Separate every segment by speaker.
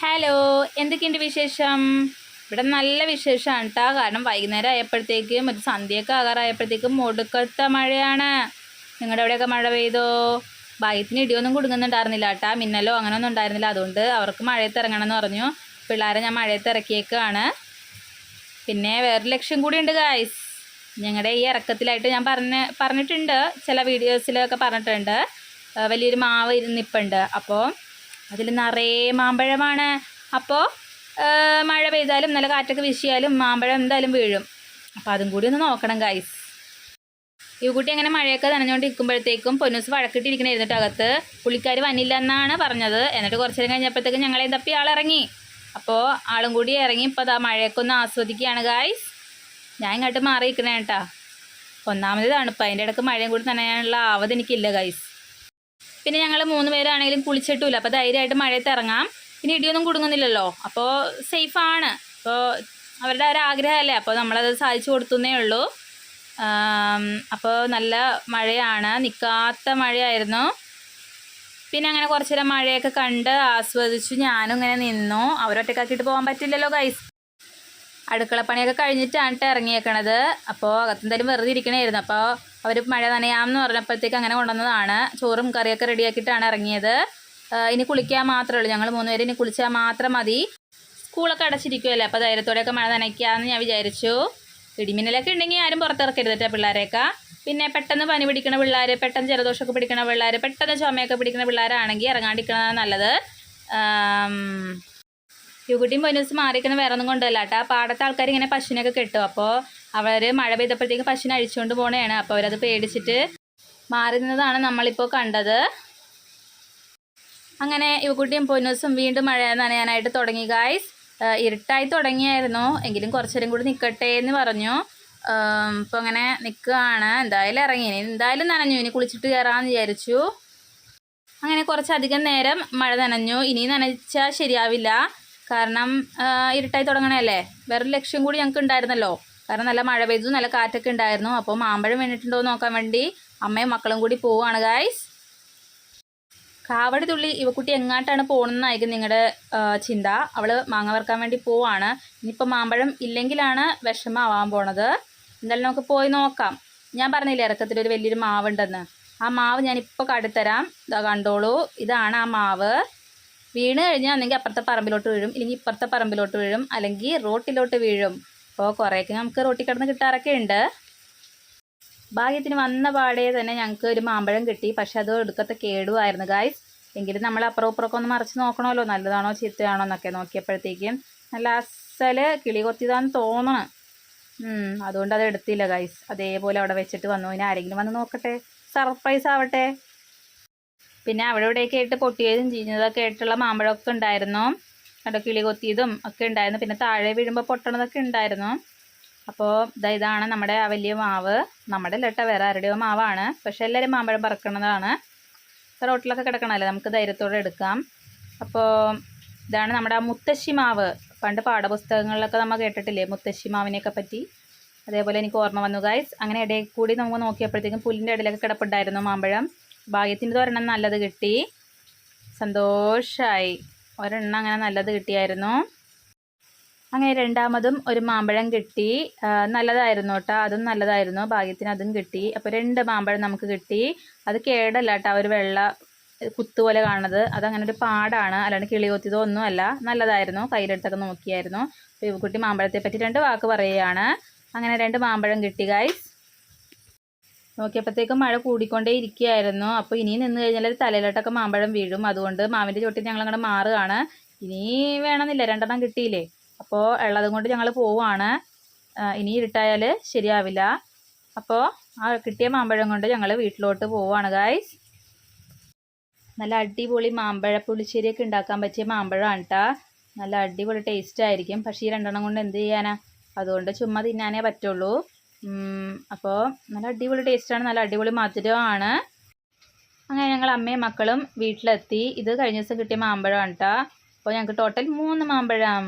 Speaker 1: Hello എന്തൊക്കെയുണ്ട് വിശേഷം? ഇവിടെ നല്ല വിശേഷമാണ് കേട്ടോ കാരണം വൈകുന്നേരം ആയപ്പോഴത്തേക്കും ഒരു സന്ധ്യയൊക്കെ ആകാറായപ്പോഴത്തേക്കും ഒടുക്കത്ത മഴയാണ്. നിങ്ങളുടെ അവിടെയൊക്കെ മഴ പെയ്തോ? ഭാഗ്യത്തിന് ഇടിയൊന്നും കുടുങ്ങുന്നുണ്ടായിരുന്നില്ല കേട്ടോ മിന്നലോ അങ്ങനെയൊന്നും ഉണ്ടായിരുന്നില്ല. അതുകൊണ്ട് അവർക്ക് മഴയത്ത് ഇറങ്ങണം എന്ന് പറഞ്ഞു. പിള്ളേരെ ഞാൻ മഴയത്ത് ഇറക്കിയേക്കാണ്. പിന്നെ വേറൊരു ലക്ഷ്യം കൂടി ഉണ്ട് ഗായ്സ് ഞങ്ങളുടെ ഈ ഇറക്കത്തിലായിട്ട് ഞാൻ പറഞ്ഞ പറഞ്ഞിട്ടുണ്ട്. ചില വീഡിയോസിലൊക്കെ പറഞ്ഞിട്ടുണ്ട്. വലിയൊരു മാവ് ഇരുന്നിപ്പുണ്ട് അപ്പോൾ അതിൽ നിറയെ മാമ്പഴമാണ്. അപ്പോൾ മഴ പെയ്താലും നല്ല കാറ്റൊക്കെ വീശിയാലും മാമ്പഴം എന്തായാലും വീഴും. അപ്പോൾ അതും കൂടി ഒന്ന് നോക്കണം ഗായ്സ് ഈ കുട്ടി അങ്ങനെ മഴയൊക്കെ നനഞ്ഞുകൊണ്ടിരിക്കുമ്പോഴത്തേക്കും പൊന്നൂസ് വഴക്കിട്ടിരിക്കണായിരുന്നു കേട്ടോ അകത്ത്. പുള്ളിക്കാർ വന്നില്ല എന്നാണ് പറഞ്ഞത്. എന്നിട്ട് കുറച്ചു നേരം കഴിഞ്ഞപ്പോഴത്തേക്കും ഞങ്ങളെ തപ്പി ആളിറങ്ങി അപ്പോൾ ആളും കൂടി ഇറങ്ങി ഇപ്പോൾ അതാ മഴയൊക്കെ ഒന്ന് ആസ്വദിക്കുകയാണ് ഗായ്സ് ഞാൻ ഇങ്ങോട്ട് മാറി നിൽക്കണേ കേട്ടാ. ഒന്നാമത് തണുപ്പ്. അതിന്റെ ഇടയ്ക്ക് മഴയും കൂടി നനയാനുള്ള ആവത് എനിക്കില്ല ഗൈസ് പിന്നെ ഞങ്ങൾ മൂന്ന് പേരാണെങ്കിലും കുളിച്ചിട്ടില്ല അപ്പോൾ ധൈര്യമായിട്ട് മഴയത്ത് ഇറങ്ങാം. പിന്നെ ഇടിയൊന്നും കുടുങ്ങുന്നില്ലല്ലോ. അപ്പോൾ സേഫാണ് അപ്പോൾ അവരുടെ ഒരാഗ്രഹമല്ലേ അപ്പോൾ നമ്മളത് സാധിച്ചു കൊടുത്തുന്നേ ഉള്ളൂ. അപ്പോൾ നല്ല മഴയാണ്. നിൽക്കാത്ത മഴയായിരുന്നു. പിന്നെ അങ്ങനെ കുറച്ച് നേരം മഴയൊക്കെ കണ്ട് ആസ്വദിച്ചു. ഞാനും ഇങ്ങനെ നിന്നു. അവരൊറ്റക്കാക്കിയിട്ട് പോകാൻ പറ്റില്ലല്ലോ ഗൈസ് അടുക്കളപ്പണിയൊക്കെ കഴിഞ്ഞിട്ടാണ് ട്ടോ ഇറങ്ങിയേക്കണത്. അപ്പോൾ അകത്തെന്തായാലും വെറുതെ ഇരിക്കണമായിരുന്നു അപ്പോൾ അവർ മഴ നനയാമെന്ന് പറഞ്ഞപ്പോഴത്തേക്ക് അങ്ങനെ കൊണ്ടുവന്നതാണ്. ചോറും കറിയൊക്കെ റെഡിയാക്കിയിട്ടാണ് ഇറങ്ങിയത്. ഇനി കുളിക്കാൻ മാത്രമേ ഉള്ളൂ. ഞങ്ങൾ മൂന്നുപേരും ഇനി കുളിച്ചാൽ മാത്രം മതി. സ്കൂളൊക്കെ അടച്ചിരിക്കുമല്ലേ അപ്പോൾ ധൈര്യത്തോടെയൊക്കെ മഴ നനയ്ക്കാമെന്ന് ഞാൻ വിചാരിച്ചു. ഇടിമിന്നലൊക്കെ ഉണ്ടെങ്കിൽ ആരും പുറത്തിറക്കരുത് പിള്ളേരെയൊക്കെ. പിന്നെ പെട്ടെന്ന് പനി പിടിക്കുന്ന പിള്ളേർ പെട്ടെന്ന് ജലദോഷമൊക്കെ പിടിക്കുന്ന പിള്ളേർ പെട്ടെന്ന് ചുമയൊക്കെ പിടിക്കുന്ന പിള്ളേരാണെങ്കിൽ ഇറങ്ങാണ്ടിരിക്കുന്നതാണ് നല്ലത്. യുഗുട്ടിയും പൊന്നൂസ് മാറിക്കുന്ന വേറെ ഒന്നും കൊണ്ടല്ല കേട്ടോ പാടത്തെ ആൾക്കാർ ഇങ്ങനെ പശുവിനൊക്കെ കെട്ടും. അപ്പോൾ അവർ മഴ പെയ്തപ്പോഴത്തേക്ക് പശുവിനെ അഴിച്ചുകൊണ്ട് പോണേണ്. അപ്പോൾ അവരത് പേടിച്ചിട്ട് മാറി നിന്നതാണ് നമ്മളിപ്പോൾ കണ്ടത്. അങ്ങനെ ഇവക്കുട്ടിയും പൊന്നൂസും വീണ്ടും മഴ നനയാനായിട്ട് തുടങ്ങി ഗായ്സ് ഇരുട്ടായി തുടങ്ങിയായിരുന്നു. എങ്കിലും കുറച്ചേരം കൂടി നിൽക്കട്ടെ എന്ന് പറഞ്ഞു. ഇപ്പം അങ്ങനെ നിൽക്കുകയാണ് എന്തായാലും ഇറങ്ങി. ഇനി എന്തായാലും നനഞ്ഞു. ഇനി കുളിച്ചിട്ട് കയറാമെന്ന് വിചാരിച്ചു. അങ്ങനെ കുറച്ചധികം നേരം മഴ നനഞ്ഞു. ഇനി നനച്ചാൽ ശരിയാവില്ല. കാരണം ഇരുട്ടായി തുടങ്ങണല്ലേ വേറൊരു ലക്ഷ്യം കൂടി ഞങ്ങൾക്ക് ഉണ്ടായിരുന്നല്ലോ. കാരണം നല്ല മഴ പെയ്തു നല്ല കാറ്റൊക്കെ ഉണ്ടായിരുന്നു. അപ്പോൾ മാമ്പഴം വീണിട്ടുണ്ടോ നോക്കാൻ വേണ്ടി അമ്മയും മക്കളും കൂടി പോവുകയാണ് ഗായ്സ് കാവടി തുള്ളി ഇവക്കുട്ടി എങ്ങാട്ടാണ് പോകണമെന്നായിരിക്കും നിങ്ങളുടെ ചിന്ത. അവൾ മാങ്ങ വറുക്കാൻ വേണ്ടി പോവാണ്. ഇനിയിപ്പോൾ മാമ്പഴം ഇല്ലെങ്കിലാണ് വിഷമാവാൻ പോണത്. എന്തായാലും നമുക്ക് പോയി നോക്കാം. ഞാൻ പറഞ്ഞില്ലേ ഇറക്കത്തിൽ ഒരു വലിയൊരു മാവുണ്ടെന്ന്. ആ മാവ് ഞാനിപ്പോൾ കടുത്തരാം. ഇതാ കണ്ടോളൂ. ഇതാണ് ആ മാവ്. വീണ് കഴിഞ്ഞാൽ ഒന്നെങ്കിൽ അപ്പുറത്തെ പറമ്പിലോട്ട് വീഴും. ഇല്ലെങ്കിൽ ഇപ്പുറത്തെ പറമ്പിലോട്ട് വീഴും. അല്ലെങ്കിൽ റോട്ടിലോട്ട് വീഴും. അപ്പോൾ കുറേയൊക്കെ നമുക്ക് റോട്ടി കിടന്ന് കിട്ടാറൊക്കെ ഉണ്ട്. ഭാഗ്യത്തിന് വന്ന പാടെ തന്നെ ഞങ്ങൾക്ക് ഒരു മാമ്പഴം കിട്ടി. പക്ഷെ അത് എടുക്കത്തെ കേടുമായിരുന്നു ഗായ്സ് എങ്കിലും നമ്മൾ അപ്പുറം ഇപ്പുറമൊക്കെ ഒന്ന് മറിച്ച് നോക്കണമല്ലോ. നല്ലതാണോ ചീത്തയാണോ എന്നൊക്കെ നോക്കിയപ്പോഴത്തേക്കും നല്ല അസൽ കിളി കൊത്തിയതാന്ന് തോന്നണം. അതുകൊണ്ട് അത് എടുത്തില്ല ഗൈസ് അതേപോലെ അവിടെ വെച്ചിട്ട് വന്നു. ഇനി ആരെങ്കിലും വന്ന് നോക്കട്ടെ. സർപ്രൈസ് ആവട്ടെ. പിന്നെ അവിടെ ഇവിടെയൊക്കെ ആയിട്ട് പൊട്ടിയതും ചീഞ്ഞതൊക്കെ ആയിട്ടുള്ള മാമ്പഴമൊക്കെ ഉണ്ടായിരുന്നു. കണ്ടോ കിളി കൊത്തിയതും ഒക്കെ ഉണ്ടായിരുന്നു. പിന്നെ താഴെ വീഴുമ്പോൾ പൊട്ടണതൊക്കെ ഉണ്ടായിരുന്നു. അപ്പോൾ ഇതാ ഇതാണ് നമ്മുടെ ആ വലിയ മാവ്. നമ്മുടെ ലട്ട വേറെ ആരുടെയോ മാവാണ്. പക്ഷെ എല്ലാവരും മാമ്പഴം പറക്കണതാണ്. റോട്ടിലൊക്കെ കിടക്കണമല്ലേ? നമുക്ക് ധൈര്യത്തോടെ എടുക്കാം. അപ്പോൾ ഇതാണ് നമ്മുടെ ആ മുത്തശ്ശി മാവ്. പണ്ട് പാഠപുസ്തകങ്ങളിലൊക്കെ നമ്മൾ കേട്ടിട്ടില്ലേ മുത്തശ്ശി മാവിനെയൊക്കെ പറ്റി? അതേപോലെ എനിക്ക് ഓർമ്മ വന്നു ഗായ്സ് അങ്ങനെ ഇടയിൽ കൂടി നമുക്ക് നോക്കിയപ്പോഴത്തേക്കും പുല്ലിന്റെ ഇടയിലൊക്കെ കിടപ്പുണ്ടായിരുന്നു മാമ്പഴം. ഭാഗ്യത്തിന്റെ തോരണം നല്ലത് കിട്ടി. സന്തോഷമായി ഒരെണ്ണം അങ്ങനെ നല്ലത് കിട്ടിയായിരുന്നു. അങ്ങനെ രണ്ടാമതും ഒരു മാമ്പഴം കിട്ടി. നല്ലതായിരുന്നു കേട്ടോ. അതും നല്ലതായിരുന്നു. ഭാഗ്യത്തിന് അതും കിട്ടി. അപ്പോൾ രണ്ട് മാമ്പഴം നമുക്ക് കിട്ടി. അത് കേടല്ല കേട്ടോ. ഒരു വെള്ള കുത്തു പോലെ കാണുന്നത്. അതങ്ങനെ ഒരു പാടാണ്. അല്ലാണ്ട് കിളി കൊത്തിയതോ ഒന്നുമല്ല നല്ലതായിരുന്നു. കയ്യിലെടുത്തൊക്കെ നോക്കിയായിരുന്നു. അപ്പോൾ ഇവക്കുട്ടി മാമ്പഴത്തെ പറ്റി രണ്ട് വാക്ക് പറയുകയാണ്. അങ്ങനെ രണ്ട് മാമ്പഴം കിട്ടി ഗൈസ് നോക്കിയപ്പോഴത്തേക്കും മഴ കൂടിക്കൊണ്ടേ ഇരിക്കുകയായിരുന്നു. അപ്പോൾ ഇനി നിന്ന് കഴിഞ്ഞാൽ തലയിലോട്ടൊക്കെ മാമ്പഴം വീഴും. അതുകൊണ്ട് മാവിന്റെ ചോട്ടിൽ ഞങ്ങൾ അങ്ങോട്ട് മാറുകയാണ്. ഇനി വേണമെന്നില്ല രണ്ടെണ്ണം കിട്ടിയില്ലേ? അപ്പോൾ ഉള്ളതും കൊണ്ട് ഞങ്ങൾ പോവുകയാണ്. ഇനി ഇരുട്ടായാൽ ശരിയാവില്ല. അപ്പോൾ ആ കിട്ടിയ മാമ്പഴം കൊണ്ട് ഞങ്ങൾ വീട്ടിലോട്ട് പോവുകയാണ് ഗായ്സ് നല്ല അടിപൊളി മാമ്പഴ പുളിശ്ശേരിയൊക്കെ ഉണ്ടാക്കാൻ പറ്റിയ മാമ്പഴമാണ് കേട്ടോ നല്ല അടിപൊളി ടേസ്റ്റ് ആയിരിക്കും. പക്ഷേ ഈ രണ്ടെണ്ണം കൊണ്ട് എന്ത് ചെയ്യാനാ? അതുകൊണ്ട് ചുമ്മാ തിന്നാനേ പറ്റുള്ളൂ. അപ്പോൾ നല്ല അടിപൊളി ടേസ്റ്റാണ് നല്ല അടിപൊളി മധുരമാണ്. അങ്ങനെ ഞങ്ങൾ അമ്മയും മക്കളും വീട്ടിലെത്തി. ഇത് കഴിഞ്ഞ ദിവസം കിട്ടിയ മാമ്പഴമാണ് കേട്ടോ അപ്പോൾ ഞങ്ങൾക്ക് ടോട്ടൽ മൂന്ന് മാമ്പഴം.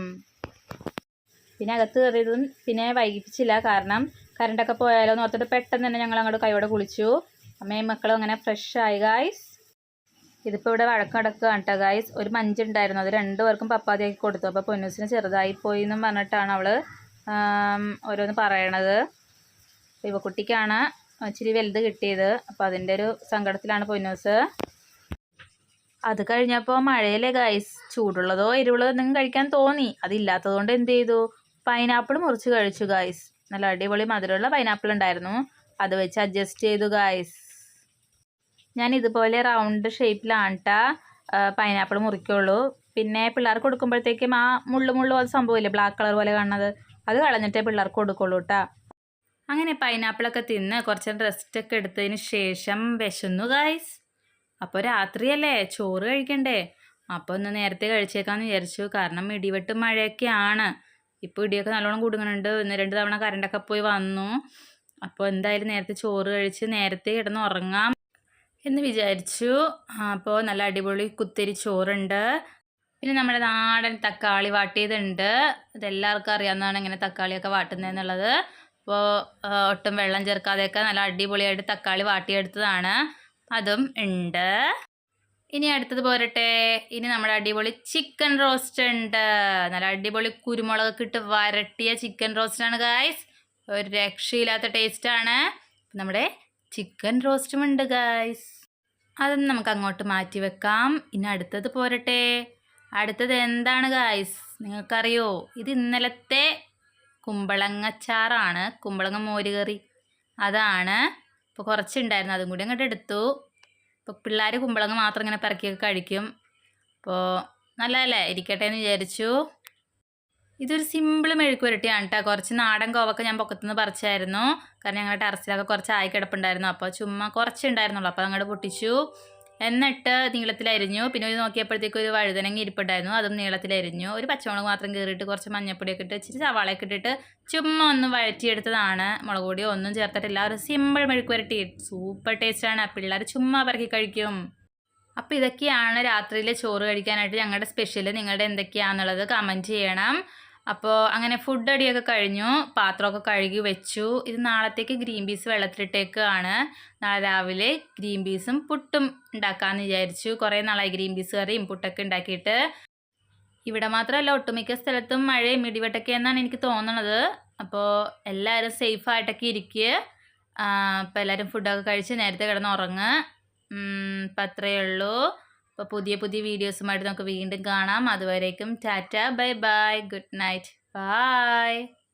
Speaker 1: പിന്നെ അകത്ത് കയറിയതും പിന്നെ വൈകിപ്പിച്ചില്ല കാരണം കറണ്ടൊക്കെ പോയാലോ എന്ന് ഓർത്തിട്ട് പെട്ടെന്ന് തന്നെ ഞങ്ങൾ അങ്ങോട്ട് കൈയോടെ കുളിച്ചു. അമ്മയും മക്കളും അങ്ങനെ ഫ്രഷ് ആയി ഗായ്സ് ഇതിപ്പോൾ ഇവിടെ വഴക്കടക്കുകയാണ് കേട്ടോ ഗായ്സ് ഒരു മഞ്ചുണ്ടായിരുന്നു അത് രണ്ടു പേർക്കും പപ്പാതിയാക്കി കൊടുത്തു. അപ്പോൾ പൊന്നൂസിന് ചെറുതായി പോയി എന്നും പറഞ്ഞിട്ടാണ് അവൾ ഓരോന്ന് പറയണത്. അപ്പോൾ ഇവക്കുട്ടിക്കാണ് ഇച്ചിരി വലുത് കിട്ടിയത്. അപ്പോൾ അതിന്റെ ഒരു സങ്കടത്തിലാണ് പൊന്നൂസ് അത് കഴിഞ്ഞപ്പോൾ മഴയിലെ ഗൈസ് ചൂടുള്ളതോ എരിവുള്ളതോ എന്തെങ്കിലും കഴിക്കാൻ തോന്നി. അതില്ലാത്തത് കൊണ്ട് എന്ത് ചെയ്തു? പൈനാപ്പിൾ മുറിച്ച് കഴിച്ചു ഗൈസ് നല്ല അടിപൊളി മധുരമുള്ള പൈനാപ്പിൾ ഉണ്ടായിരുന്നു. അത് വെച്ച് അഡ്ജസ്റ്റ് ചെയ്തു ഗൈസ് ഞാൻ ഇതുപോലെ റൗണ്ട് ഷേപ്പിലാണ് കേട്ടാ പൈനാപ്പിൾ മുറിക്കുള്ളൂ. പിന്നെ പിള്ളേർക്ക് കൊടുക്കുമ്പോഴത്തേക്കും ആ മുള്ളു മുള്ളു അത് സംഭവമില്ലേ ബ്ലാക്ക് കളർ പോലെ കാണുന്നത്? അത് കളഞ്ഞിട്ടേ പിള്ളേർക്ക് കൊടുക്കുള്ളൂ കേട്ടോ അങ്ങനെ പൈനാപ്പിളൊക്കെ തിന്ന് കുറച്ച് റെസ്റ്റ് ഒക്കെ എടുത്തതിന് ശേഷം വിശന്നു ഗായ്സ് അപ്പോൾ രാത്രിയല്ലേ? ചോറ് കഴിക്കണ്ടേ? അപ്പോൾ ഒന്ന് നേരത്തെ കഴിച്ചേക്കാന്ന് വിചാരിച്ചു. കാരണം ഇടിവെട്ട് മഴയൊക്കെയാണ്. ഇപ്പോൾ ഇടിയൊക്കെ നല്ലോണം കുടുങ്ങുന്നുണ്ട് ഒന്ന് രണ്ട് തവണ കറണ്ടൊക്കെ പോയി വന്നു. അപ്പോൾ എന്തായാലും നേരത്തെ ചോറ് കഴിച്ച് നേരത്തെ കിടന്ന് ഉറങ്ങാം എന്ന് വിചാരിച്ചു. അപ്പോൾ നല്ല അടിപൊളി കുത്തിരി ചോറുണ്ട്. പിന്നെ നമ്മുടെ നാടൻ തക്കാളി വാട്ടിയതുണ്ട്. ഇതെല്ലാവർക്കും അറിയാവുന്നതാണ് ഇങ്ങനെ തക്കാളിയൊക്കെ വാട്ടുന്നതെന്നുള്ളത്. അപ്പോൾ ഒട്ടും വെള്ളം ചേർക്കാതെയൊക്കെ നല്ല അടിപൊളിയായിട്ട് തക്കാളി വാട്ടിയെടുത്തതാണ്. അതും ഉണ്ട്. ഇനി അടുത്തത് പോരട്ടെ. ഇനി നമ്മുടെ അടിപൊളി ചിക്കൻ റോസ്റ്റ് ഉണ്ട്. നല്ല അടിപൊളി കുരുമുളകൊക്കെ ഇട്ട് വരട്ടിയ ചിക്കൻ റോസ്റ്റാണ് ഗായ്സ് ഒരു രക്ഷയില്ലാത്ത ടേസ്റ്റാണ് നമ്മുടെ ചിക്കൻ റോസ്റ്റും ഉണ്ട് ഗായ്സ് അതൊന്നും നമുക്ക് അങ്ങോട്ട് മാറ്റി വെക്കാം. ഇനി അടുത്തത് പോരട്ടെ. അടുത്തത് എന്താണ് ഗായ്സ് നിങ്ങൾക്കറിയോ? ഇത് ഇന്നലത്തെ കുമ്പളങ്ങച്ചാറാണ്. കുമ്പളങ്ങ മോരുകറി അതാണ്. ഇപ്പോൾ കുറച്ചുണ്ടായിരുന്നു. അതും കൂടി അങ്ങോട്ട് എടുത്തു. ഇപ്പോൾ പിള്ളേർ കുമ്പളങ്ങ മാത്രം ഇങ്ങനെ പെറക്കിയൊക്കെ കഴിക്കും. അപ്പോൾ നല്ലതല്ലേ? ഇരിക്കട്ടെ എന്ന് വിചാരിച്ചു. ഇതൊരു സിമ്പിൾ മെഴുക്ക് പുരട്ടിയാണ് കേട്ടോ കുറച്ച് നാടൻ കോവക്ക ഞാൻ പൊക്കത്തുനിന്ന് പറിച്ചായിരുന്നു. കാരണം ഞങ്ങളുടെ ടെറസിലൊക്കെ കുറച്ച് ആയി കിടപ്പുണ്ടായിരുന്നു. അപ്പോൾ ചുമ്മാ കുറച്ചുണ്ടായിരുന്നുള്ളൂ. അപ്പോൾ അങ്ങോട്ട് പൊട്ടിച്ചു. എന്നിട്ട് നീളത്തിലരിഞ്ഞു പിന്നെ ഒരു നോക്കിയപ്പോഴത്തേക്ക് ഒരു വഴുതനങ്ങ ഇരിപ്പുണ്ടായിരുന്നു. അതും നീളത്തിലരിഞ്ഞു ഒരു പച്ചമുളക് മാത്രം കീറിയിട്ട് കുറച്ച് മഞ്ഞപ്പൊടിയൊക്കെ ഇട്ട് ഇച്ചിരി സവാളയൊക്കെ ഇട്ടിട്ട് ചുമ്മാ ഒന്ന് വഴറ്റിയെടുത്തതാണ് മുളക് പൊടി. ഒന്നും ചേർത്തിട്ടില്ല. ഒരു സിമ്പിൾ മെഴുക്ക് വരട്ടി. സൂപ്പർ ടേസ്റ്റാണ് പിള്ളേർ ചുമ്മാ പറക്കി കഴിക്കും. അപ്പോൾ ഇതൊക്കെയാണ് രാത്രിയിലെ ചോറ് കഴിക്കാനായിട്ട് ഞങ്ങളുടെ സ്പെഷ്യൽ നിങ്ങളുടെ എന്തൊക്കെയാണെന്നുള്ളത് കമന്റ് ചെയ്യണം. അപ്പോൾ അങ്ങനെ ഫുഡ് അടിയൊക്കെ കഴിഞ്ഞു. പാത്രമൊക്കെ കഴുകി വെച്ചു. ഇത് നാളത്തേക്ക് ഗ്രീൻ പീസ് വെള്ളത്തിലിട്ടേക്കാണ്. നാളെ രാവിലെ ഗ്രീൻ പീസും പുട്ടും ഉണ്ടാക്കാമെന്ന് വിചാരിച്ചു. കുറേ നാളായി ഗ്രീൻ പീസ് കറിയും പുട്ടൊക്കെ ഉണ്ടാക്കിയിട്ട്. ഇവിടെ മാത്രമല്ല ഒട്ടുമിക്ക സ്ഥലത്തും മഴയും ഇടിവെട്ടൊക്കെ എന്നാണ് എനിക്ക് തോന്നണത്. അപ്പോൾ എല്ലാവരും സേഫായിട്ടൊക്കെ ഇരിക്കുക അപ്പോൾ എല്ലാവരും ഫുഡൊക്കെ കഴിച്ച് നേരത്തെ കിടന്ന് ഉറങ്ങുക അപ്പം അത്രയേ ഉള്ളൂ. അപ്പോൾ പുതിയ പുതിയ വീഡിയോസുമായിട്ട് നമുക്ക് വീണ്ടും കാണാം. അതുവരേക്കും tata. Bye bye. Good night. Bye